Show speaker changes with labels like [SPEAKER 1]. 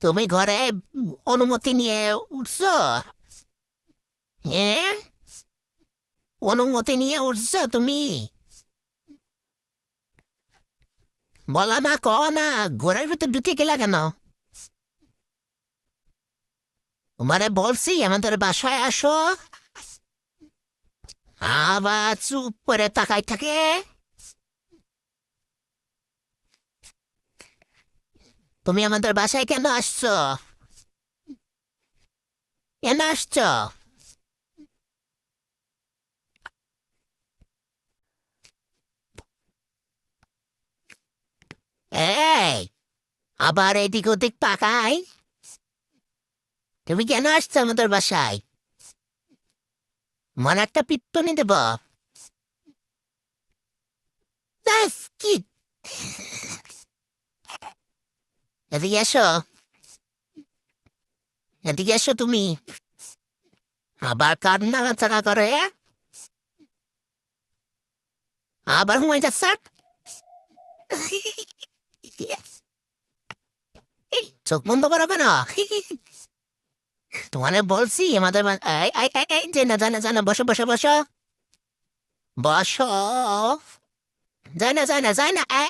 [SPEAKER 1] তুমি ঘরে অনুমতি নিয়ে উঠছ? হ্যাঁ? অনুমতি নিয়ে উঠছ তুমি? বলা না ক না, ঘরের ভিতর ঢুকে গেলা কেন? তোমারে বলছি, আমাদের বাসায় আসো। আবার চুপ করে তাকাই থাকে। তুমি আমাদের বাসায় কেন আসছো? কেন আসছো? এই, আবার এদিক ওদিক পাকাই তুমি কেন আসছো আমাদের বাসায়? মনে একটা পিত্তনি দেব ব্যাস, কি এদিকে এসো। এদিকে এসো তুমি। আবার কার নাড়াচাড়া করে। আবার ঘুমাই যাচ্ছে? চোখ বন্ধ করাবে না তোমারে বলছি, আমাদের না জানা জানা, বসো বসো বসো। বসো। যায় না যায় না যায় না